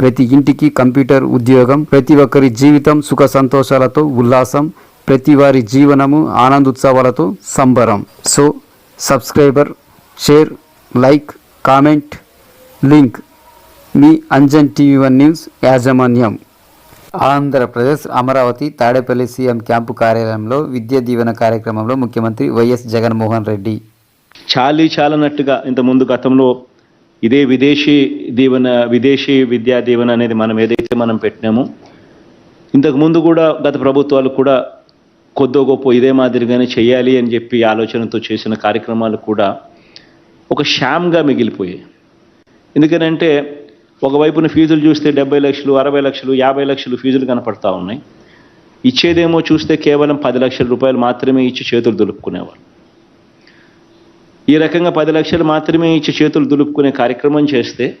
ప్రతి ఇంటికి కంప్యూటర్ ఉద్యోగం ప్రతి ఒక్కరి జీవితం సుఖ సంతోషాలతో ఉల్లాసం ప్రతి వారి జీవనము ఆనందోత్సవాలతో సంబరం. So subscriber share like comment link. మీ అంజన్ టీవీ వన్ న్యూస్ యాజమాన్యం. ఆంధ్రప్రదేశ్ అమరావతి తాడేపల్లి సీఎం క్యాంపు కార్యాలయంలో విద్యా దీవెన కార్యక్రమంలో ముఖ్యమంత్రి వైఎస్ జగన్మోహన్ రెడ్డి. చాలీ చాలనట్టుగా ఇంత ముందు గతంలో ఇదే విదేశీ దీవెన విదేశీ విద్యా దీవెన అనేది మనం ఏదైతే మనం పెట్టినామో ఇంతకుముందు కూడా గత ప్రభుత్వాలు కూడా కొద్దో గొప్ప ఇదే మాదిరిగానే చేయాలి అని చెప్పి ఆలోచనతో చేసిన కార్యక్రమాలు కూడా ఒక షామ్గా మిగిలిపోయాయి. ఎందుకనంటే ఒకవైపున ఫీజులు చూస్తే డెబ్బై లక్షలు అరవై లక్షలు యాభై లక్షలు ఫీజులు కనపడతా ఉన్నాయి. ఇచ్చేదేమో చూస్తే కేవలం పది లక్షల రూపాయలు మాత్రమే ఇచ్చి చేతులు దులుపుకునేవారు. ఈ రకంగా పది లక్షలు మాత్రమే ఇచ్చి చేతులు దులుపుకునే కార్యక్రమం చేస్తే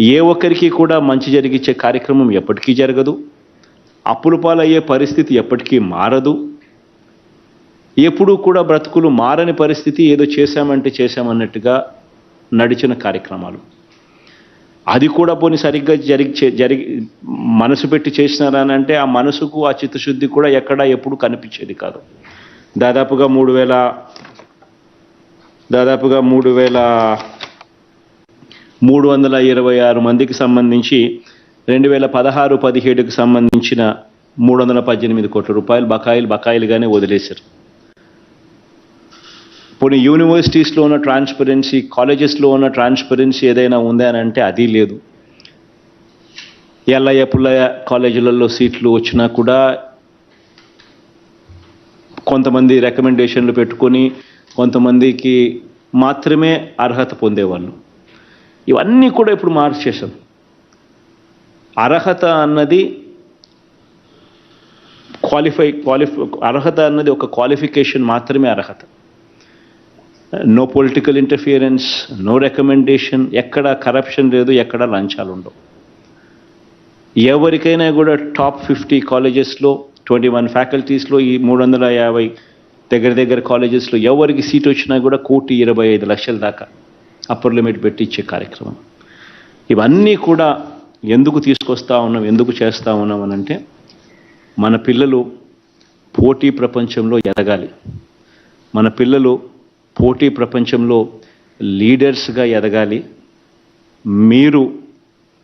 ఏ ఒక్కరికి కూడా మంచి జరిగించే కార్యక్రమం ఎప్పటికీ జరగదు. అప్పులు పాలయ్యే పరిస్థితి ఎప్పటికీ మారదు. ఎప్పుడూ కూడా బ్రతుకులు మారని పరిస్థితి ఏదో చేశామంటే చేశామన్నట్టుగా నడిచిన కార్యక్రమాలు. అది కూడా పోనీ సరిగ్గా జరిగి చే- జరిగి మనసు పెట్టి చేసినారా అని అంటే ఆ మనసుకు ఆ చిత్తశుద్ధి కూడా ఎక్కడా ఎప్పుడు కనిపించేది కాదు. దాదాపుగా మూడు వేల దాదాపుగా మూడు వేల మూడు వందల ఇరవై ఆరు మందికి సంబంధించి రెండు వేల పదహారు పదిహేడుకి సంబంధించిన మూడు వందల పద్దెనిమిది కోట్ల రూపాయలు బకాయిలు బకాయిలుగానే వదిలేశారు. పోనీ యూనివర్సిటీస్లో ఉన్న ట్రాన్స్పరెన్సీ కాలేజెస్లో ఉన్న ట్రాన్స్పరెన్సీ ఏదైనా ఉందా అని అంటే అది లేదు. ఎల్లయ్య పుల్లయ్య కాలేజీలలో సీట్లు వచ్చినా కూడా కొంతమంది రికమెండేషన్లు పెట్టుకొని కొంతమందికి మాత్రమే అర్హత పొందేవాళ్ళు. ఇవన్నీ కూడా ఇప్పుడు మార్చేసాం అర్హత అన్నది క్వాలిఫై క్వాలిఫై అర్హత అన్నది ఒక క్వాలిఫికేషన్ మాత్రమే అర్హత. No political interference no recommendation ఎక్కడ కరప్షన్ లేదు ఎక్కడ లంచాలు ఉండవు. ఎవరికైనా కూడా టాప్ ఫిఫ్టీ కాలేజెస్లో ట్వంటీ వన్ ఫ్యాకల్టీస్లో ఈ మూడు వందల యాభై దగ్గర దగ్గర కాలేజెస్లో ఎవరికి సీట్ వచ్చినా కూడా కోటి ఇరవై ఐదు లక్షల దాకా అప్పర్ లిమిట్ పెట్టి ఇచ్చే కార్యక్రమం. ఇవన్నీ కూడా ఎందుకు తీసుకొస్తా ఉన్నాం ఎందుకు చేస్తా ఉన్నాం అని అంటే మన పిల్లలు పోటీ ప్రపంచంలో ఎదగాలి. మన పిల్లలు పోటీ ప్రపంచంలో లీడర్స్గా ఎదగాలి. మీరు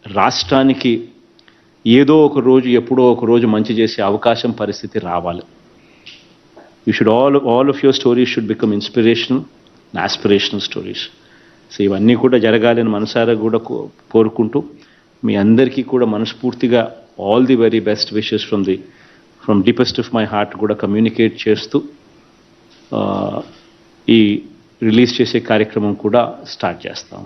రాష్ట్రానికి ఏదో ఒక రోజు ఎప్పుడో ఒక రోజు మంచి చేసే అవకాశం పరిస్థితి రావాలి. You should all all of your stories should become inspirational aspirational stories so ఇవన్నీ కూడా జరగాలని మనసారా కూడా కో- కోరుకుంటూ మీ అందరికీ కూడా మనస్ఫూర్తిగా all the very best wishes from the from deepest of my heart కూడా కమ్యూనికేట్ చేస్తూ ఈ రిలీజ్ చేసే కార్యక్రమం కూడా స్టార్ట్ చేస్తాం